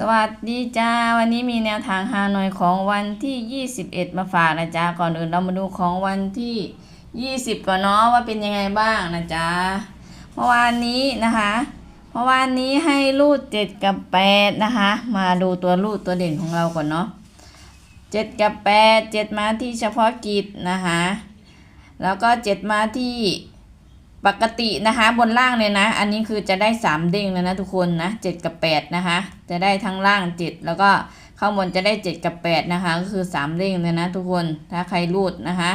สวัสดีจ้า วันนี้มีแนวทางฮานอยของวันที่ 21 มาฝากนะจ๊ะ ก่อนอื่นเรามาดูของวันที่ 20 ก่อนเนาะว่าเป็นยังไงบ้างนะจ๊ะเมื่อวานนี้นะคะเมื่อวานนี้ให้รูด 7 กับ 8 นะคะ มาดูตัวรูดตัวเด่นของเราก่อนเนาะ7 กับ 8 7 มาที่เฉพาะกิจนะคะ แล้วก็ 7 มาที่ ปกตินะคะบนล่างเลยนะ อันนี้คือจะได้3เด้งแล้วนะทุกคนนะ7กับ8นะคะ จะได้ทั้งล่าง7แล้วก็ข้างบนจะได้7กับ8นะคะ ก็คือ3เด้งเลยนะทุกคนถ้าใครรูดนะคะ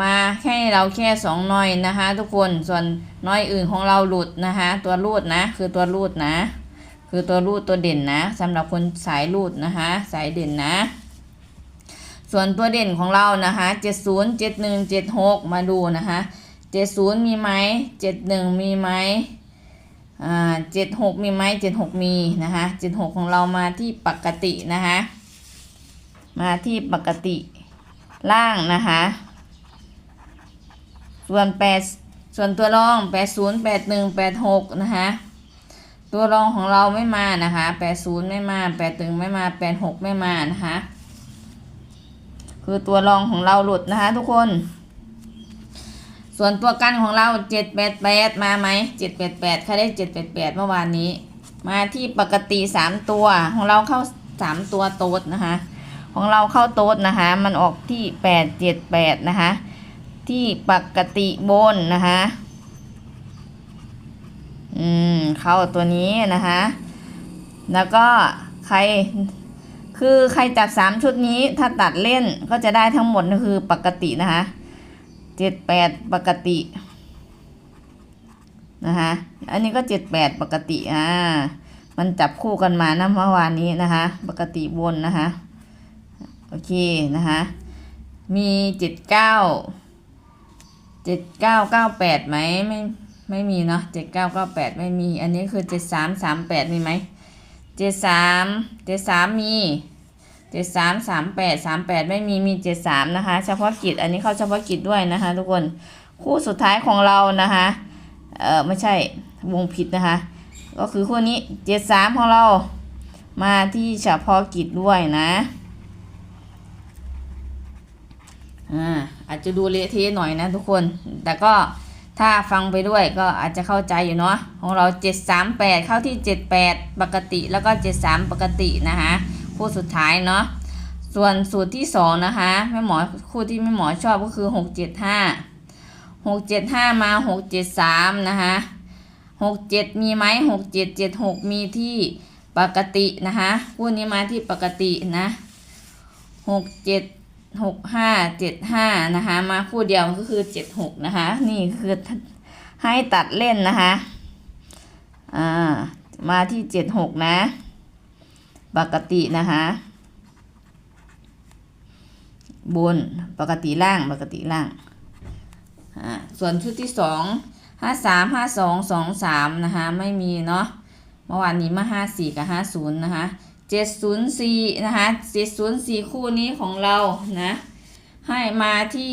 มาแค่เราแค่สองหน่อยนะคะ ทุกคนส่วนน้อยอื่นของเราหลุดนะคะ ตัวรูดนะคือตัวรูดนะ คือตัวรูดตัวเด่นนะสำหรับคนสายรูดนะคะ สายเด่นนะส่วนตัวเด่นของเรานะคะ 70 71 76 มาดูนะคะ 70มีไหม71มีไหมอ่า76มีไหม76มีนะคะ76ของเรามาที่ปกตินะคะมาที่ปกติล่างนะคะส่วนแปดส่วนตัวรองแปดศูนย์แปดหนึ่งแปดหกนะคะตัวรองของเราไม่มานะคะแปดศูนย์ไม่มาแปดหนึ่งไม่มาแปดหกไม่มานะคะคือตัวรองของเราหลุดนะคะทุกคน ส่วนตัวกันของเราเจ็ดแปดแปดมาไหมเจ็ดแปดแปดใครได้เจ็ดแปดแปดเมื่อวานนี้ มาที่ปกติสามตัวของเราเข้าสามตัวโต๊ดนะคะ ของเราเข้าโต๊ดนะคะ มันออกที่แปดเจ็ดแปดนะคะ ที่ปกติบนนะคะ อืม เข้าตัวนี้นะคะ แล้วก็ใครคือใครจัดสามชุดนี้ถ้าตัดเล่นก็จะได้ทั้งหมดก็คือปกตินะคะ จ็ดแปดปกตินะคะอันนี้ก็เจ็ดแปดปกติอ่ามันจับคู่กันมานะเมื่อวานนี้นะคะปกติบนนะคะโอเคนะคะมีเจ็ดเก้าเจ็ดเก้าเก้าแปดไหมไม่ไม่มีเนาะเจ็ดเก้าเก้าแปดไม่มีอันนี้คือเจ็ดสามสามแปดมีไหมเจ็ดสามเจ็ดสามมี เจ็ดสามสามแปดสามแปดไม่มีมีเจ็ดสามนะคะ เฉพาะกิจอันนี้เข้าเฉพาะกิจด้วยนะคะ ทุกคนคู่สุดท้ายของเรานะคะเออไม่ใช่วงผิดนะคะ ก็คือคู่นี้เจ็ดสามของเรามาที่เฉพาะกิจด้วยนะอ่าอาจจะดูเละเทะหน่อยนะทุกคน แต่ก็ถ้าฟังไปด้วยก็อาจจะเข้าใจอยู่เนาะของเรา 738 เข้าที่ 78 ปกติแล้วก็ 73 ปกตินะคะ คู่สุดท้ายเนาะส่วนสูตรที่2นะคะแม่หมอคู่ที่แม่หมอชอบก็คือ675 675มา673นะคะ67มีไหม6776มีที่ปกตินะคะคู่นี้มาที่ปกตินะ67หกห้าเจ็ดห้านะคะมาคู่เดียวก็คือเจ็ดหกนะคะนี่คือให้ตัดเล่นนะคะอ่ามาที่เจ็ดหกนะ ปกตินะคะบนปกติล่างปกติล่างอ่าส่วนชุดที่สองห้าสามห้าสองสองสามนะคะไม่มีเนาะเมื่อวานนี้มาห้าสี่กับห้าศูนย์นะคะเจ็ดศูนย์สี่นะคะเจ็ดศูนย์สี่คู่นี้ของเรานะให้มาที่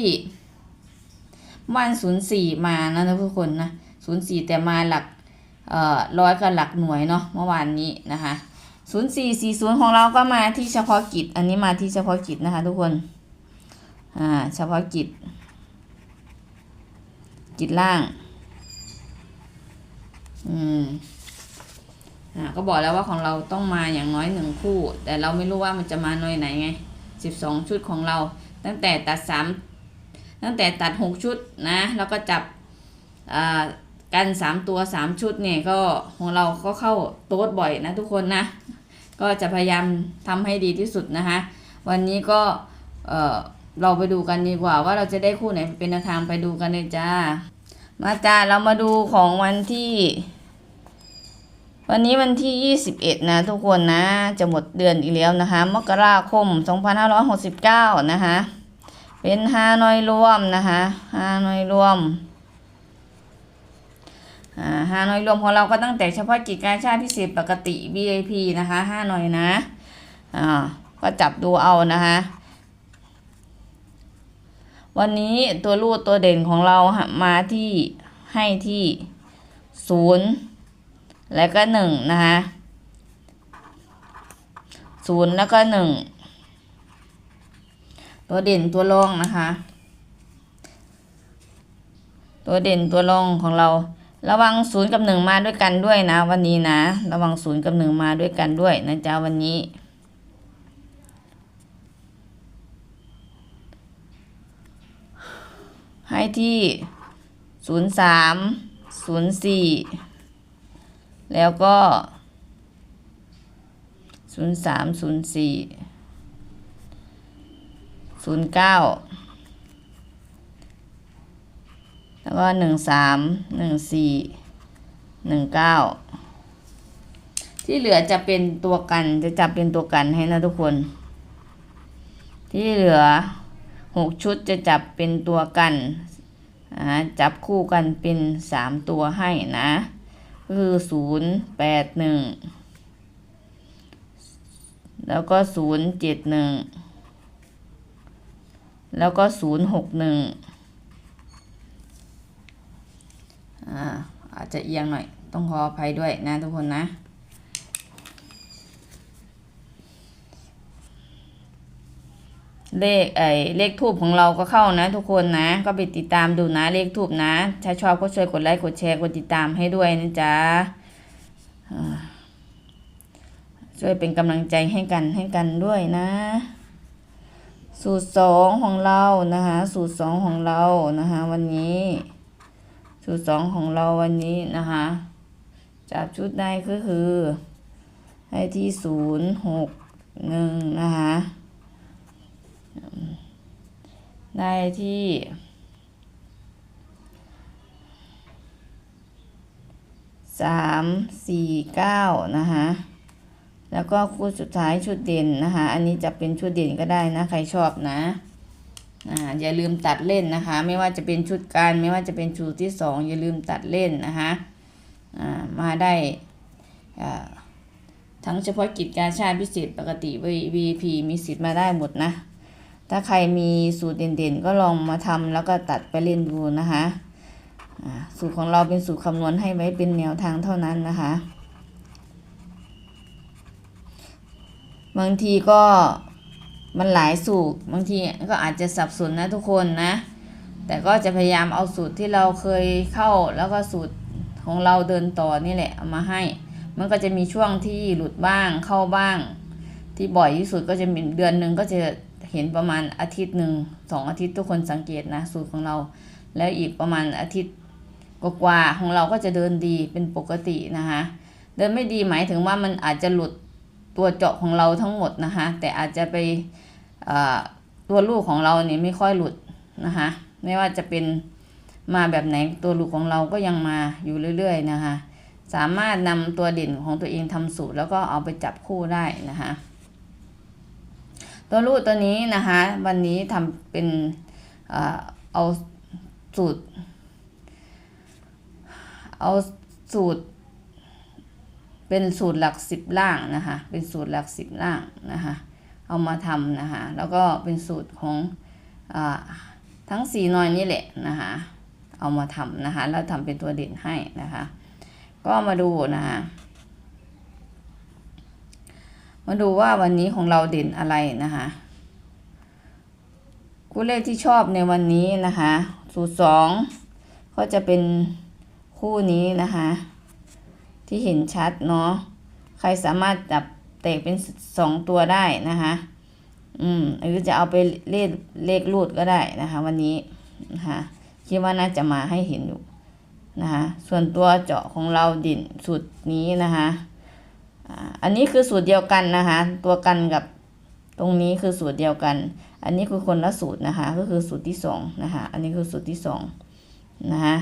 วันศูนย์สี่มานะทุกคนนะศูนย์สี่แต่มาหลักเอ่อร้อยกับหลักหน่วยเนาะเมื่อวานนี้นะคะ ศูนย์สี่สี่ศูนย์ของเราก็มาที่เฉพาะกิจ อันนี้มาที่เฉพาะกิจนะคะทุกคน อ่า เฉพาะกิจ กิจล่าง อืม อ่า ก็บอกแล้วว่าของเราต้องมาอย่างน้อยหนึ่งคู่ แต่เราไม่รู้ว่ามันจะมาหน่วยไหนไงสิบสองชุดของเรา ตั้งแต่ตัดสามตั้งแต่ตัดหกชุดนะ แล้วก็จับ อ่ากันสามตัวสามชุดเนี่ยก็ของเราก็เข้าโต๊ดบ่อยนะทุกคนนะ ก็จะพยายามทำให้ดีที่สุดนะคะ วันนี้ก็เออเราไปดูกันดีกว่า ว่าเราจะได้คู่ไหนเป็นแนวทางไปดูกันเลยจ้า มาจ้าเรามาดูของวันที่ วันนี้วันที่ 21 นะ ทุกคนนะ จะหมดเดือนอีกแล้วนะคะ มกราคม 2569 นะคะ เป็นฮานอยรวมนะคะฮานอยรวม อ่าฮานอยรวมของเราก็ตั้งแต่เฉพาะกิจการชาติพิเศษปกติ VIP นะคะฮาหน่อยนะอ่าก็จับดูเอานะคะวันนี้ตัวรูดตัวเด่นของเรามาที่ให้ที่ศูนย์แล้วก็หนึ่งนะคะศูนย์แล้วก็หนึ่งตัวเด่นตัวรองนะคะ ตัวเด่นตัวรองของเรา ระวังศูนย์กับหนึ่งมาด้วยกันด้วยนะ วันนี้นะ ระวังศูนย์กับหนึ่งมาด้วยกันด้วยนะจ๊ะวันนี้ ให้ที่ศูนย์สามศูนย์สี่แล้วก็ศูนย์สามศูนย์สี่ศูนย์เก้า แล้วก็หนึ่งสามหนึ่งสี่หนึ่งเก้าที่เหลือจะเป็นตัวกันจะจับเป็นตัวกันให้นะทุกคน ที่เหลือหกชุดจะจับเป็นตัวกันจับคู่กันเป็นสามตัวให้นะคือศูนย์แปดหนึ่งแล้วก็ศูนย์เจ็ดหนึ่งแล้วก็ศูนย์หกหนึ่ง อ่าอาจจะเอียงหน่อย ต้องขออภัยด้วยนะทุกคนนะ เลขไอ้เลขทูบของเราก็เข้านะ ทุกคนนะ ก็ไปติดตามดูนะเลขทูบนะถ้าชอบก็ช่วยกดไลค์กดแชร์กดติดตามให้ด้วยนะจ๊ะช่วยเป็นกำลังใจให้กันให้กันด้วยนะ สูตรสองของเรานะคะ สูตรสองของเรานะคะ วันนี้ สูตรสองของเราวันนี้นะคะ จับชุดได้ก็คือ ให้ที่ศูนย์หกหนึ่งนะคะได้ที่สามสี่เก้านะคะแล้วก็คู่สุดท้ายชุดเด่นนะคะ อันนี้จะเป็นชุดเด่นก็ได้นะ ใครชอบนะ อย่าลืมตัดเล่นนะคะ ไม่ว่าจะเป็นชุดการไม่ว่าจะเป็นชุดที่สองอย่าลืมตัดเล่นนะคะมาได้ทั้งเฉพาะกิจการชาติพิเศษปกติ VIP มีสิทธิ์มาได้หมดนะ ถ้าใครมีสูตรเด่นๆ ก็ลองมาทำแล้วก็ตัดไปเล่นดูนะคะสูตรของเราเป็นสูตรคำนวณให้ไว้เป็นแนวทางเท่านั้นนะคะ บางทีก็ มันหลายสูตรบางทีก็อาจจะสับสนนะทุกคนนะ แต่ก็จะพยายามเอาสูตรที่เราเคยเข้าแล้วก็สูตรของเราเดินต่อนี่แหละเอามาให้ มันก็จะมีช่วงที่หลุดบ้างเข้าบ้าง ที่บ่อยที่สุดก็จะมีเดือนหนึ่งก็จะเห็นประมาณอาทิตย์หนึ่งสองอาทิตย์ทุกคนสังเกตนะสูตรของเรา แล้วอีกประมาณอาทิตย์กว่าๆของเราก็จะเดินดีเป็นปกตินะคะเดินไม่ดีหมายถึงว่ามันอาจจะหลุด ตัวเจาะของเราทั้งหมดนะคะ แต่อาจจะไปตัวลูกของเราเนี่ยไม่ค่อยหลุดนะคะ ไม่ว่าจะเป็นมาแบบไหนตัวลูกของเราก็ยังมาอยู่เรื่อยๆนะคะ สามารถนำตัวเด่นของตัวเองทำสูตรแล้วก็เอาไปจับคู่ได้นะคะ ตัวรูดตัวนี้นะคะ วันนี้ทำเป็นเอาสูตร เอาสูตร เป็นสูตรหลักสิบล่างนะคะ เป็นสูตรหลักสิบล่างนะคะ เอามาทำนะคะ แล้วก็เป็นสูตรของอทั้งสี่น่อยนี่แหละนะคะ เอามาทำนะคะ แล้วทำเป็นตัวเด่นให้นะคะ ก็มาดูนะคะมาดูว่าวันนี้ของเราเด่นอะไรนะคะคู่เลขที่ชอบในวันนี้นะคะ สูตรสองก็จะเป็นคู่นี้นะคะ ที่เห็นชัดเนาะใครสามารถจับเตะเป็นสองตัวได้นะคะ อืมหรือจะเอาไปเลขเลขรูดก็ได้นะคะ วันนี้นะคะคิดว่าน่าจะมาให้เห็นอยู่นะคะส่วนตัวเจาะของเราดิ่นสูตรนี้นะคะอ่าอันนี้คือสูตรเดียวกันนะคะ ตัวกันกับตรงนี้คือสูตรเดียวกัน อันนี้คือคนละสูตรนะคะ ก็คือสูตรที่สองนะคะ อันนี้คือสูตรที่สองนะคะ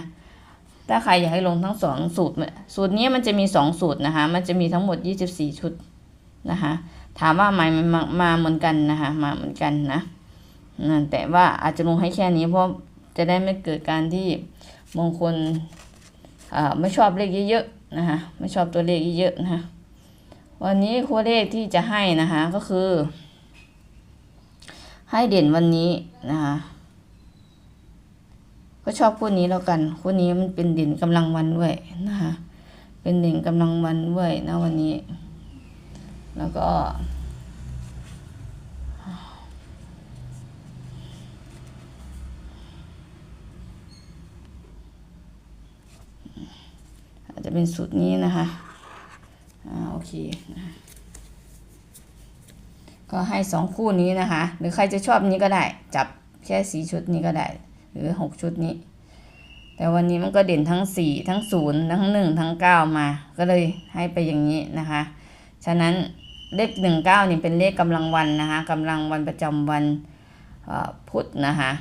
ถ้าใครอยากให้ลงทั้งสองสูตร สูตรนี้มันจะมีสองสูตรนะคะ มันจะมีทั้งหมดยี่สิบสี่ชุดนะคะ ถามว่ามามามาเหมือนกันนะคะ มาเหมือนกันนะแต่ว่าอาจจะลงให้แค่นี้เพราะจะได้ไม่เกิดการที่บางคนไม่ชอบเลขเยอะๆนะคะ ไม่ชอบตัวเลขเยอะๆนะคะวันนี้คู่เลขที่จะให้นะคะก็คือ ให้เด่นวันนี้นะคะ ก็ชอบคู่นี้แล้วกันคู่นี้มันเป็นดินกำลังวันด้วยนะคะเป็นดินกำลังวันด้วยนะวันนี้ แล้วก็อาจจะเป็นสูตรนี้นะคะอ่าโอเคก็ให้สองคู่นี้นะคะ หรือใครจะชอบนี้ก็ได้ จับแค่สีชุดนี้ก็ได้ หรือหกชุดนี้ แต่วันนี้มันก็เด่นทั้งสี่ทั้งศูนย์ทั้งหนึ่งทั้งเก้ามา ก็เลยให้ไปอย่างนี้นะคะ ฉะนั้นเลขหนึ่งเก้านี่เป็นเลขกำลังวันนะคะกำลังวันประจำวันพุธนะคะ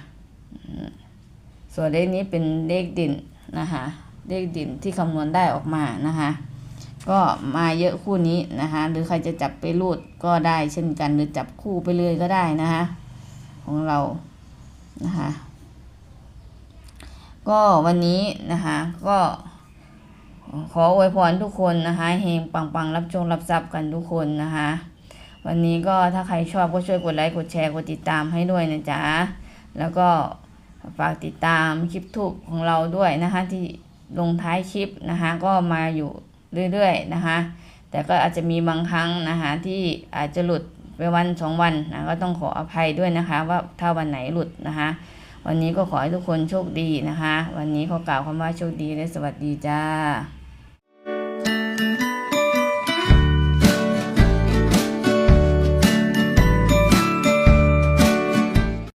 ส่วนเลขนี้เป็นเลขเด่นนะคะเลขเด่นที่คำนวณได้ออกมานะคะก็มาเยอะคู่นี้นะคะหรือใครจะจับไปรูดก็ได้เช่นกันหรือจับคู่ไปเลยก็ได้นะคะของเรานะคะ ก็วันนี้นะคะก็ขออวยพรทุกคนนะคะเฮงปังปังๆรับโชครับทรัพย์กันทุกคนนะคะวันนี้ก็ถ้าใครชอบก็ช่วยกดไลค์กดแชร์กดติดตามให้ด้วยนะจ๊ะแล้วก็ฝากติดตามคลิปทูบของเราด้วยนะคะที่ลงท้ายคลิปนะคะก็มาอยู่เรื่อยๆนะคะแต่ก็อาจจะมีบางครั้งนะคะที่อาจจะหลุดไปวันสองวันนะก็ต้องขออภัยด้วยนะคะว่าถ้าวันไหนหลุดนะคะ วันนี้ก็ขอให้ทุกคนโชคดีนะคะ วันนี้ขอกล่าวคำว่าโชคดีและสวัสดีจ้า